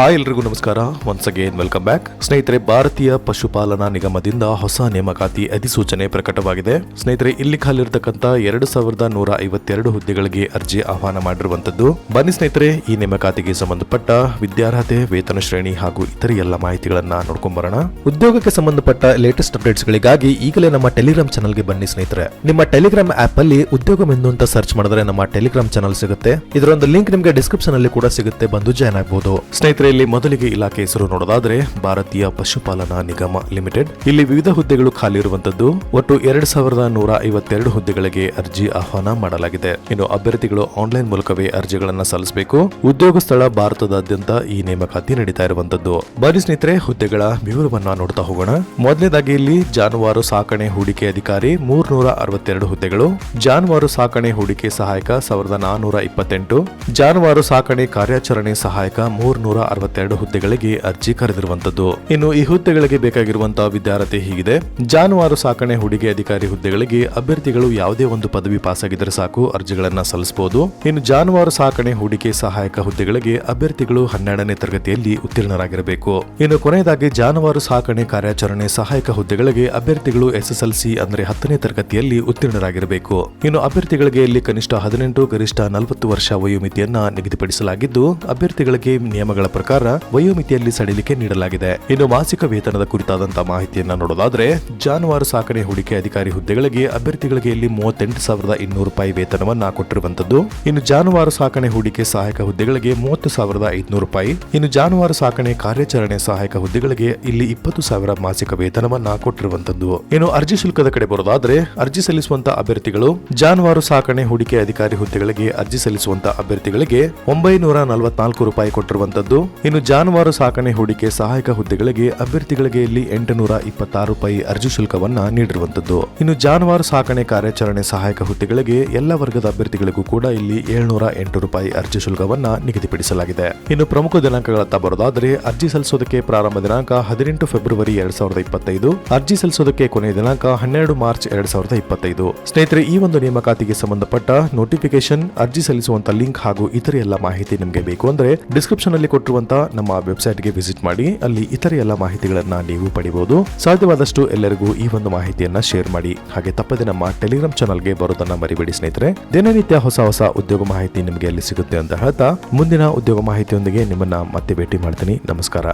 Hi ಎಲ್ರಿಗೂ ನಮಸ್ಕಾರ. Once again welcome back ಸ್ನೇಹಿತರೆ, ಭಾರತೀಯ ಪಶುಪಾಲನಾ ನಿಗಮದಿಂದ ಹೊಸ ನೇಮಕಾತಿ ಅಧಿಸೂಚನೆ ಪ್ರಕಟವಾಗಿದೆ. ಸ್ನೇಹಿತರೆ, ಇಲ್ಲಿ ಖಾಲಿರ್ತಕ್ಕಂಥ ಎರಡು ಸಾವಿರದ ನೂರ ಐವತ್ತೆರಡು ಹುದ್ದೆಗಳಿಗೆ ಅರ್ಜಿ ಆಹ್ವಾನ ಮಾಡಿರುವಂತದ್ದು ಬನ್ನಿ ಸ್ನೇಹಿತರೆ, ಈ ನೇಮಕಾತಿಗೆ ಸಂಬಂಧಪಟ್ಟ ವಿದ್ಯಾರ್ಹತೆ, ವೇತನ ಶ್ರೇಣಿ ಹಾಗೂ ಇತರೆ ಎಲ್ಲ ಮಾಹಿತಿಗಳನ್ನ ನೋಡ್ಕೊಂಡ್ ಬರೋಣ. ಉದ್ಯೋಗಕ್ಕೆ ಸಂಬಂಧಪಟ್ಟ ಲೇಟೆಸ್ಟ್ ಅಪ್ಡೇಟ್ಸ್ ಗಳಿಗಾಗಿ ಈಗಲೇ ನಮ್ಮ ಟೆಲಿಗ್ರಾಮ್ ಚಾನಲ್ಗೆ ಬನ್ನಿ ಸ್ನೇಹಿತರೆ. ನಿಮ್ಮ ಟೆಲಿಗ್ರಾಮ್ ಆಪ್ ಅಲ್ಲಿ ಉದ್ಯೋಗ ಮೆಂದು ಅಂತ ಸರ್ಚ್ ಮಾಡಿದ್ರೆ ನಮ್ಮ ಟೆಲಿಗ್ರಾಮ್ ಚಾನಲ್ ಸಿಗುತ್ತೆ. ಇದರ ಒಂದು ಲಿಂಕ್ ನಿಮಗೆ ಡಿಸ್ಕ್ರಿಪ್ಷನ್ ಅಲ್ಲಿ ಕೂಡ ಸಿಗುತ್ತೆ. ಬಂದು ಜಾಯ್ನ್ ಆಗಬಹುದು ಸ್ನೇಹಿತರೆ ಇಲ್ಲಿ ಮೊದಲಿಗೆ ಇಲಾಖೆ ಹೆಸರು ನೋಡೋದಾದ್ರೆ ಭಾರತೀಯ ಪಶುಪಾಲನಾ ನಿಗಮ ಲಿಮಿಟೆಡ್. ಇಲ್ಲಿ ವಿವಿಧ ಹುದ್ದೆಗಳು ಖಾಲಿ ಇರುವಂತದ್ದು. ಒಟ್ಟು ಎರಡ್ ಸಾವಿರದ ನೂರ ಐವತ್ತೆರಡು ಹುದ್ದೆಗಳಿಗೆ ಅರ್ಜಿ ಆಹ್ವಾನ ಮಾಡಲಾಗಿದೆ. ಇನ್ನು ಅಭ್ಯರ್ಥಿಗಳು ಆನ್ಲೈನ್ ಮೂಲಕವೇ ಅರ್ಜಿಗಳನ್ನು ಸಲ್ಲಿಸಬೇಕು. ಉದ್ಯೋಗ ಸ್ಥಳ ಭಾರತದಾದ್ಯಂತ ಈ ನೇಮಕಾತಿ ನಡೀತಾ ಇರುವಂತದ್ದು. ಬನ್ನಿ ಸ್ನೇಹಿತರೆ, ಹುದ್ದೆಗಳ ವಿವರವನ್ನ ನೋಡ್ತಾ ಹೋಗೋಣ. ಮೊದಲನೇದಾಗಿ ಇಲ್ಲಿ ಜಾನುವಾರು ಸಾಕಣೆ ಹೂಡಿಕೆ ಅಧಿಕಾರಿ ಮೂರ್ನೂರ ಅರವತ್ತೆರಡು ಹುದ್ದೆಗಳು. ಜಾನುವಾರು ಸಾಕಣೆ ಹೂಡಿಕೆ ಸಹಾಯಕ ಸಾವಿರದ ನಾನೂರ ಇಪ್ಪತ್ತೆಂಟು. ಜಾನುವಾರು ಸಾಕಣೆ ಕಾರ್ಯಾಚರಣೆ ಸಹಾಯಕ ಮೂರ್ನೂರ ಅರವತ್ತೆರಡು ಹುದ್ದೆಗಳಿಗೆ ಅರ್ಜಿ ಕರೆದಿರುವಂತದ್ದು ಇನ್ನು ಈ ಹುದ್ದೆಗಳಿಗೆ ಬೇಕಾಗಿರುವಂತಹ ವಿದ್ಯಾರ್ಥಿ ಹೀಗಿದೆ. ಜಾನುವಾರು ಸಾಕಣೆ ಹೂಡಿಕೆ ಅಧಿಕಾರಿ ಹುದ್ದೆಗಳಿಗೆ ಅಭ್ಯರ್ಥಿಗಳು ಯಾವುದೇ ಒಂದು ಪದವಿ ಪಾಸ್ ಆಗಿದ್ದರೆ ಸಾಕು, ಅರ್ಜಿಗಳನ್ನ ಸಲ್ಲಿಸಬಹುದು. ಇನ್ನು ಜಾನುವಾರು ಸಾಕಣೆ ಹೂಡಿಕೆ ಸಹಾಯಕ ಹುದ್ದೆಗಳಿಗೆ ಅಭ್ಯರ್ಥಿಗಳು ಹನ್ನೆರಡನೇ ತರಗತಿಯಲ್ಲಿ ಉತ್ತೀರ್ಣರಾಗಿರಬೇಕು. ಇನ್ನು ಕೊನೆಯದಾಗಿ ಜಾನುವಾರು ಸಾಕಣೆ ಕಾರ್ಯಾಚರಣೆ ಸಹಾಯಕ ಹುದ್ದೆಗಳಿಗೆ ಅಭ್ಯರ್ಥಿಗಳು ಎಸ್ಎಸ್ಎಲ್ಸಿ ಅಂದರೆ ಹತ್ತನೇ ತರಗತಿಯಲ್ಲಿ ಉತ್ತೀರ್ಣರಾಗಿರಬೇಕು. ಇನ್ನು ಅಭ್ಯರ್ಥಿಗಳಿಗೆ ಇಲ್ಲಿ ಕನಿಷ್ಠ ಹದಿನೆಂಟು, ಗರಿಷ್ಠ ನಲವತ್ತು ವರ್ಷ ವಯೋಮಿತಿಯನ್ನ ನಿಗದಿಪಡಿಸಲಾಗಿದ್ದು, ಅಭ್ಯರ್ಥಿಗಳಿಗೆ ನಿಯಮಗಳ ಪ್ರಕಾರ ವಯೋಮಿತಿಯಲ್ಲಿ ಸಡಿಲಿಕೆ ನೀಡಲಾಗಿದೆ. ಇನ್ನು ಮಾಸಿಕ ವೇತನದ ಕುರಿತಾದಂತಹ ಮಾಹಿತಿಯನ್ನ ನೋಡೋದಾದ್ರೆ, ಜಾನುವಾರು ಸಾಕಣೆ ಹೂಡಿಕೆ ಅಧಿಕಾರಿ ಹುದ್ದೆಗಳಿಗೆ ಅಭ್ಯರ್ಥಿಗಳಿಗೆ ಇಲ್ಲಿ ಮೂವತ್ತೆಂಟು ಸಾವಿರದ ಇನ್ನೂರು ರೂಪಾಯಿ ವೇತನವನ್ನ ಕೊಟ್ಟಿರುವಂತದ್ದು. ಇನ್ನು ಜಾನುವಾರು ಸಾಕಣೆ ಹೂಡಿಕೆ ಸಹಾಯಕ ಹುದ್ದೆಗಳಿಗೆ ಮೂವತ್ತು ಸಾವಿರದ ಐದುನೂರು ರೂಪಾಯಿ. ಇನ್ನು ಜಾನುವಾರು ಸಾಕಣೆ ಕಾರ್ಯಾಚರಣೆ ಸಹಾಯಕ ಹುದ್ದೆಗಳಿಗೆ ಇಲ್ಲಿ ಇಪ್ಪತ್ತು ಸಾವಿರ ಮಾಸಿಕ ವೇತನವನ್ನ ಕೊಟ್ಟಿರುವಂತದ್ದು. ಇನ್ನು ಅರ್ಜಿ ಶುಲ್ಕದ ಕಡೆ ಬರೋದಾದ್ರೆ, ಅರ್ಜಿ ಸಲ್ಲಿಸುವಂತಹ ಅಭ್ಯರ್ಥಿಗಳು ಜಾನುವಾರು ಸಾಕಣೆ ಹೂಡಿಕೆ ಅಧಿಕಾರಿ ಹುದ್ದೆಗಳಿಗೆ ಅರ್ಜಿ ಸಲ್ಲಿಸುವಂತಹ ಅಭ್ಯರ್ಥಿಗಳಿಗೆ ಒಂಬೈನೂರ ನಲವತ್ನಾಲ್ಕು ರೂಪಾಯಿ ಕೊಟ್ಟಿರುವಂತದ್ದು. ಇನ್ನು ಜಾನುವಾರು ಸಾಕಣೆ ಹೂಡಿಕೆ ಸಹಾಯಕ ಹುದ್ದೆಗಳಿಗೆ ಅಭ್ಯರ್ಥಿಗಳಿಗೆ ಇಲ್ಲಿ ಎಂಟುನೂರ ಇಪ್ಪತ್ತಾರು ರೂಪಾಯಿ ಅರ್ಜಿ ಶುಲ್ಕವನ್ನ ನೀಡಿರುವಂತದ್ದು ಇನ್ನು ಜಾನುವಾರು ಸಾಕಣೆ ಕಾರ್ಯಾಚರಣೆ ಸಹಾಯಕ ಹುದ್ದೆಗಳಿಗೆ ಎಲ್ಲ ವರ್ಗದ ಅಭ್ಯರ್ಥಿಗಳಿಗೂ ಕೂಡ ಇಲ್ಲಿ ಏಳ್ನೂರ ಎಂಟು ರೂಪಾಯಿ ಅರ್ಜಿ ಶುಲ್ಕವನ್ನ ನಿಗದಿಪಡಿಸಲಾಗಿದೆ. ಇನ್ನು ಪ್ರಮುಖ ದಿನಾಂಕಗಳತ್ತ ಬರೋದಾದರೆ ಅರ್ಜಿ ಸಲ್ಲಿಸೋದಕ್ಕೆ ಪ್ರಾರಂಭ ದಿನಾಂಕ ಹದಿನೆಂಟು ಫೆಬ್ರವರಿ ಎರಡ್ ಸಾವಿರದ ಇಪ್ಪತ್ತೈದು, ಅರ್ಜಿ ಸಲ್ಲಿಸೋದಕ್ಕೆ ಕೊನೆಯ ದಿನಾಂಕ ಹನ್ನೆರಡು ಮಾರ್ಚ್ ಎರಡ್ ಸಾವಿರದ ಇಪ್ಪತ್ತೈದು. ಸ್ನೇಹಿತರೆ, ಈ ಒಂದು ನೇಮಕಾತಿಗೆ ಸಂಬಂಧಪಟ್ಟ ನೋಟಿಫಿಕೇಶನ್ ಅರ್ಜಿ ಸಲ್ಲಿಸುವಂತ ಲಿಂಕ್ ಹಾಗೂ ಇತರೆ ಎಲ್ಲ ಮಾಹಿತಿ ನಿಮಗೆ ಬೇಕು ಅಂದ್ರೆ ಡಿಸ್ಕ್ರಿಪ್ಷನ್ ಅಲ್ಲಿ ಕೊಟ್ಟಿರುವಂತ ನಮ್ಮ ವೆಬ್ಸೈಟ್ಗೆ ವಿಸಿಟ್ ಮಾಡಿ, ಅಲ್ಲಿ ಇತರ ಎಲ್ಲ ಮಾಹಿತಿಗಳನ್ನ ನೀವು ಪಡಿಬಹುದು ಸಾಧ್ಯವಾದಷ್ಟು ಎಲ್ಲರಿಗೂ ಈ ಒಂದು ಮಾಹಿತಿಯನ್ನ ಶೇರ್ ಮಾಡಿ. ಹಾಗೆ ತಪ್ಪದೆ ನಮ್ಮ ಟೆಲಿಗ್ರಾಮ್ ಚಾನಲ್ಗೆ ಬರೋದನ್ನ ಮರಿಬೇಡಿ ಸ್ನೇಹಿತರೆ. ದಿನನಿತ್ಯ ಹೊಸ ಹೊಸ ಉದ್ಯೋಗ ಮಾಹಿತಿ ನಿಮಗೆ ಅಲ್ಲಿ ಸಿಗುತ್ತೆ ಅಂತ ಹೇಳ್ತಾ, ಮುಂದಿನ ಉದ್ಯೋಗ ಮಾಹಿತಿಯೊಂದಿಗೆ ನಿಮ್ಮನ್ನ ಮತ್ತೆ ಭೇಟಿ ಮಾಡ್ತೀನಿ. ನಮಸ್ಕಾರ.